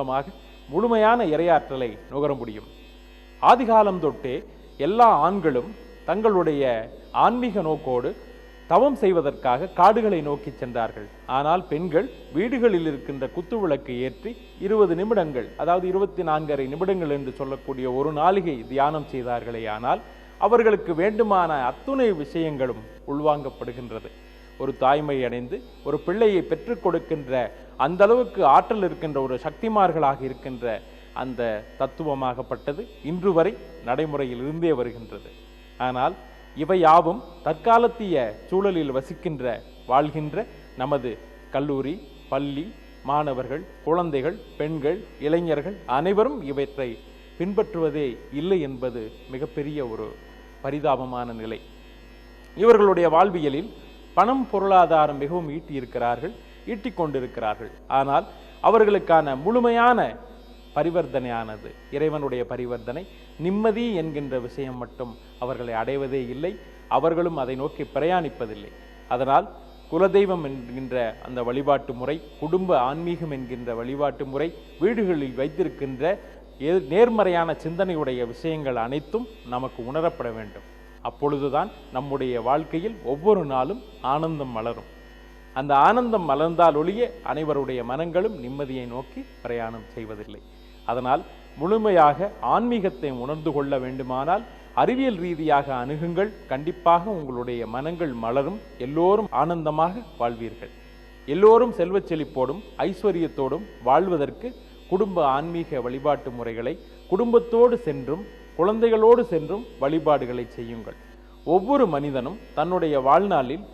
மூலமாக முழுமையான இரையாற்றலை நுகர முடியும். ஆதிகாலம் தொட்டே எல்லா ஆண்களும் தங்களுடைய ஆன்மீக நோக்கோடு தவம் செய்வதற்காக காடுகளை நோக்கி சென்றார்கள். ஆனால் பெண்கள் வீடுகளில் இருக்கின்ற குத்துவிளக்கு ஏற்றி இருபது நிமிடங்கள் அதாவது இருபத்தி நான்கரை நிமிடங்கள் என்று சொல்லக்கூடிய ஒரு நாளிகை தியானம் செய்தார்களே ஆனால் அவர்களுக்கு வேண்டுமான அத்துணை விஷயங்களும் உள்வாங்கப்படுகின்றது. ஒரு தாய்மை அடைந்து ஒரு பிள்ளையை பெற்றுக் கொடுக்கின்ற அந்த அளவுக்கு ஆற்றல் இருக்கின்ற ஒரு சக்திமார்களாக இருக்கின்ற அந்த தத்துவமாகப்பட்டது இன்று வரை நடைமுறையில் இருந்தே வருகின்றது. ஆனால் இவை யாவும் தற்காலத்திய சூழலில் வசிக்கின்ற வாழ்கின்ற நமது கல்லூரி பள்ளி மாணவர்கள் குழந்தைகள் பெண்கள் இளைஞர்கள் அனைவரும் இவற்றை பின்பற்றுவதே இல்லை என்பது மிகப்பெரிய ஒரு பரிதாபமான நிலை. இவர்களுடைய வாழ்வியலில் பணம் பொருளாதாரம் மிகவும் ஈட்டி ஈட்டிக் கொண்டிருக்கிறார்கள் ஆனால் அவர்களுக்கான முழுமையான பரிவர்த்தனையானது இறைவனுடைய பரிவர்த்தனை நிம்மதி என்கின்ற விஷயம் மட்டும் அவர்களை அடைவதே இல்லை அவர்களும் அதை நோக்கி பிரயாணிப்பதில்லை. அதனால் குலதெய்வம் என்கின்ற அந்த வழிபாட்டு முறை குடும்ப ஆன்மீகம் என்கின்ற வழிபாட்டு முறை வீடுகளில் வைத்திருக்கின்ற நேர்மறையான சிந்தனையுடைய விஷயங்கள் அனைத்தும் நமக்கு உணரப்பட வேண்டும். அப்பொழுதுதான் நம்முடைய வாழ்க்கையில் ஒவ்வொரு நாளும் ஆனந்தம் மலரும். அந்த ஆனந்தம் மலர்ந்தால் ஒழிய அனைவருடைய மனங்களும் நிம்மதியை நோக்கி பிரயாணம் செய்வதில்லை. அதனால் முழுமையாக ஆன்மீகத்தை உணர்ந்து கொள்ள வேண்டுமானால் அறிவியல் ரீதியாக அணுகுங்கள். கண்டிப்பாக உங்களுடைய மனங்கள் மலரும். எல்லோரும் ஆனந்தமாக வாழ்வீர்கள். எல்லோரும் செல்வச் செழிப்போடும் ஐஸ்வர்யத்தோடும் வாழ்வதற்கு குடும்ப ஆன்மீக வழிபாட்டு முறைகளை குடும்பத்தோடு சென்றும் குழந்தைகளோடு சென்றும் வழிபாடுகளை செய்யுங்கள். ஒவ்வொரு மனிதனும் தன்னுடைய வாழ்நாளில்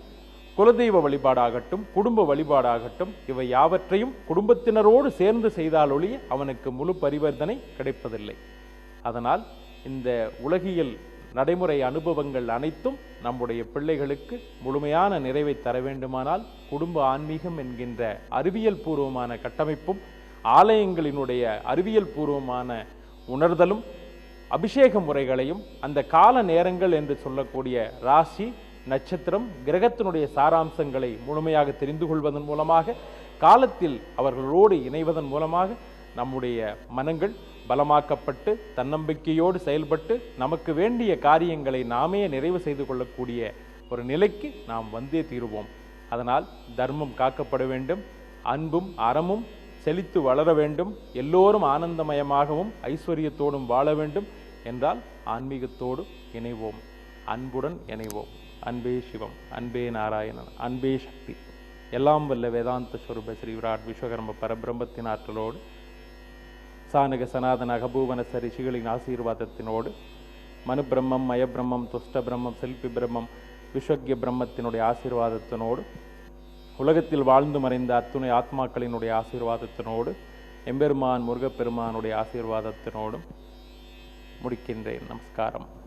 குலதெய்வ வழிபாடாகட்டும் குடும்ப வழிபாடாகட்டும் இவை யாவற்றையும் குடும்பத்தினரோடு சேர்ந்து செய்தாலொழிய அவனுக்கு முழு பரிவர்த்தனை கிடைப்பதில்லை. அதனால் இந்த உலகியல் நடைமுறை அனுபவங்கள் அனைத்தும் நம்முடைய பிள்ளைகளுக்கு முழுமையான நிறைவை தர வேண்டுமானால் குடும்ப ஆன்மீகம் என்கின்ற அறிவியல் பூர்வமான கட்டமைப்பும் ஆலயங்களினுடைய அறிவியல் பூர்வமான உணர்தலும் அபிஷேக முறைகளையும் அந்த கால நேரங்கள் என்று சொல்லக்கூடிய ராசி நட்சத்திரம் கிரகத்தினுடைய சாராம்சங்களை முழுமையாக தெரிந்து கொள்வதன் மூலமாக காலத்தில் அவர்களோடு இணைவதன் மூலமாக நம்முடைய மனங்கள் பலமாக்கப்பட்டு தன்னம்பிக்கையோடு செயல்பட்டு நமக்கு வேண்டிய காரியங்களை நாமே நிறைவு செய்து கொள்ளக்கூடிய ஒரு நிலைக்கு நாம் வந்தே தீருவோம். அதனால் தர்மம் காக்கப்பட வேண்டும். அன்பும் அறமும் செழித்து வளர வேண்டும் எல்லோரும் ஆனந்தமயமாகவும் ஐஸ்வர்யத்தோடும் வாழ வேண்டும் என்றால் ஆன்மீகத்தோடு இணைவோம். அன்புடன் இணைவோம். அன்பே சிவம் அன்பே நாராயணன் அன்பே சக்தி. எல்லாம் வல்ல வேதாந்த ஸ்வரூப ஸ்ரீ விராட் விஸ்வகர்ம பரபிரம்மத்தின் ஆற்றலோடு சானக சனாதன அகபூவன ரிஷிகளின் ஆசீர்வாதத்தினோடு மனு பிரம்மம் மயபிரம்மம் துஷ்ட பிரம்மம் செல்பி பிரம்மம் விஸ்வக்ய பிரம்மத்தினுடைய ஆசீர்வாதத்தினோடு உலகத்தில் வாழ்ந்து மறைந்த அத்துணை ஆத்மாக்களினுடைய ஆசீர்வாதத்தினோடு எம்பெருமான் முருகப்பெருமானுடைய ஆசீர்வாதத்தினோடும் முடிக்கின்றேன். நமஸ்காரம்.